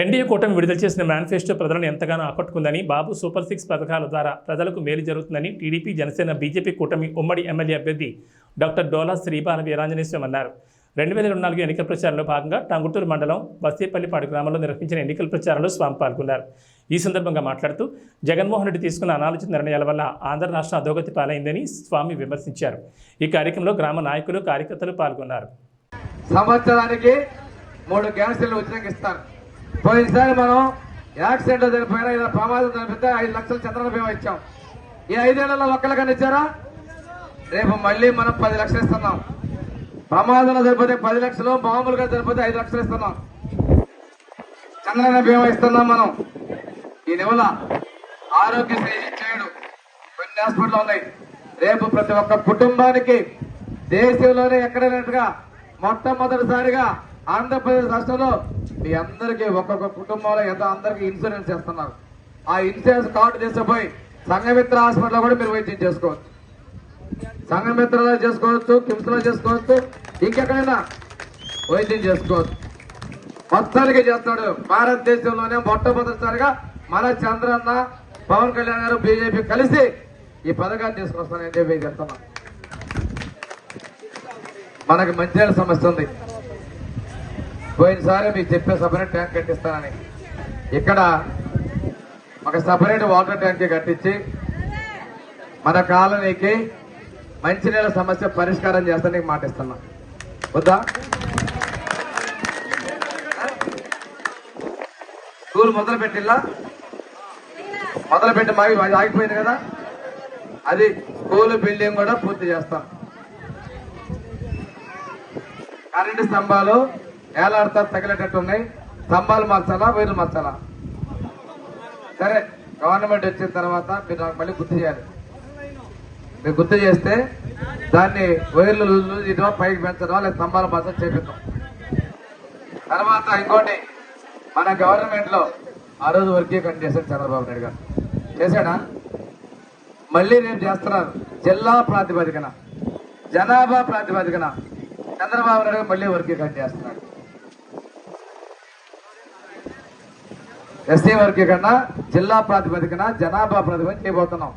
NDA కూటమి విడుదల చేసిన మేనిఫెస్టో ప్రజలను ఎంతగానో ఆకట్టుకుందని బాబు సూపర్ సిక్స్ పథకాల ద్వారా ప్రజలకు మేలు జరుగుతుందని టీడీపీ జనసేన బీజేపీ కూటమి ఉమ్మడి ఎమ్మెల్యే అభ్యర్థి డాక్టర్ డోలా శ్రీబాల వీరాంజనేశ్వరం అన్నారు. రెండు వేల ఇరవై నాలుగు ఎన్నికల ప్రచారంలో భాగంగా టంగుటూరు మండలం బస్తీపల్లిపాడు గ్రామంలో నిర్వహించిన ఎన్నికల ప్రచారంలో స్వామి పాల్గొన్నారు. ఈ సందర్భంగా మాట్లాడుతూ జగన్మోహన్ రెడ్డి తీసుకున్న అనాలోచిత నిర్ణయాల వల్ల ఆంధ్ర రాష్ట్రం అధోగతి పాలైందని స్వామి విమర్శించారు. ఈ కార్యక్రమంలో గ్రామ నాయకులు కార్యకర్తలు పాల్గొన్నారు. సంవత్సరానికి మూడు గ్యాస్ ఇస్తారు. పోయినసారి మనం యాక్సిడెంట్ చనిపోయినా ఇలా ప్రమాదం చనిపోతే ఐదు లక్షలు చంద్రన బీమా ఇచ్చాం. ఈ ఐదేళ్ళలో ఒక్కరికన్నా ఇచ్చారా? రేపు మళ్ళీ మనం పది లక్షలు ఇస్తున్నాం. ప్రమాదంలో చనిపోతే పది లక్షలు మామూలుగా చనిపోతే ఐదు లక్షలు ఇస్తున్నాం. చంద్రన బీమా ఇస్తున్నాం మనం. ఈ నివల ఆరోగ్యశ్రీ చేయడు కొన్ని హాస్పిటల్ ఉన్నాయి. రేపు ప్రతి ఒక్క కుటుంబానికి దేశంలోనే ఎక్కడైనట్టుగా మొట్టమొదటిసారిగా ఆంధ్రప్రదేశ్ రాష్ట్రంలో మీ అందరికీ ఒక్కొక్క కుటుంబంలో ఎంత అందరికీ ఇన్సూరెన్స్ చేస్తున్నారు. ఆ ఇన్సూరెన్స్ కార్డు తీసుకుపోయి సంఘమిత్ర హాస్పిటల్లో కూడా మీరు వైద్యం చేసుకోవచ్చు. సంఘమిత్రలో చేసుకోవచ్చు కిమ్స్లో చేసుకోవచ్చు ఇంకెక్కడైనా వైద్యం చేసుకోవచ్చు. మొత్తానికి చేస్తాడు భారతదేశంలోనే మొట్టమొదటిసారిగా మన చంద్రన్న పవన్ కళ్యాణ్ గారు బీజేపీ కలిసి ఈ పథకాన్ని తీసుకొస్తానని చెప్పి చెప్తున్నా. మనకి మంచిర్యాల సమస్య ఉంది. పోయినసారి మీకు చెప్పే సపరేట్ ట్యాంక్ కట్టిస్తానని. ఇక్కడ ఒక సపరేట్ వాటర్ ట్యాంక్ కట్టించి మన కాలనీకి మంచినీళ్ళ సమస్య పరిష్కారం చేస్తానికి మాటిస్తున్నా. వద్దా? స్కూల్ మొదలు పెట్టిల్లా? మొదలు పెట్టి మాగి ఆగిపోయింది కదా? అది స్కూల్ బిల్డింగ్ కూడా పూర్తి చేస్తాం. కరెంటు స్తంభాలు ఏలాడుతా తగిలేటట్టు ఉన్నాయి. స్తంభాలు మార్చాలా వైర్లు మార్చాలా? సరే గవర్నమెంట్ వచ్చిన తర్వాత మీరు నాకు మళ్ళీ గుర్తు చేయాలి. మీరు గుర్తు చేస్తే దాన్ని వైర్లు లూజ్ చేయడమా పైకి పెంచడం లేదా స్తంభాలు మార్చడం చేపిద్దాం. తర్వాత ఇంకోటి మన గవర్నమెంట్లో ఆ రోజు వర్గీకరణ చేశాడు చంద్రబాబు నాయుడు గారు. చేశాడా? మళ్ళీ రేపు చేస్తున్నారు జిల్లా ప్రాతిపదికన జనాభా ప్రాతిపదికన చంద్రబాబు నాయుడు మళ్ళీ వర్గీకరణ చేస్తున్నాడు. ఎస్సీ వర్గీకరణ జిల్లా ప్రాతిపదికన జనాభా ప్రాతిపదికన చేయబోతున్నాం.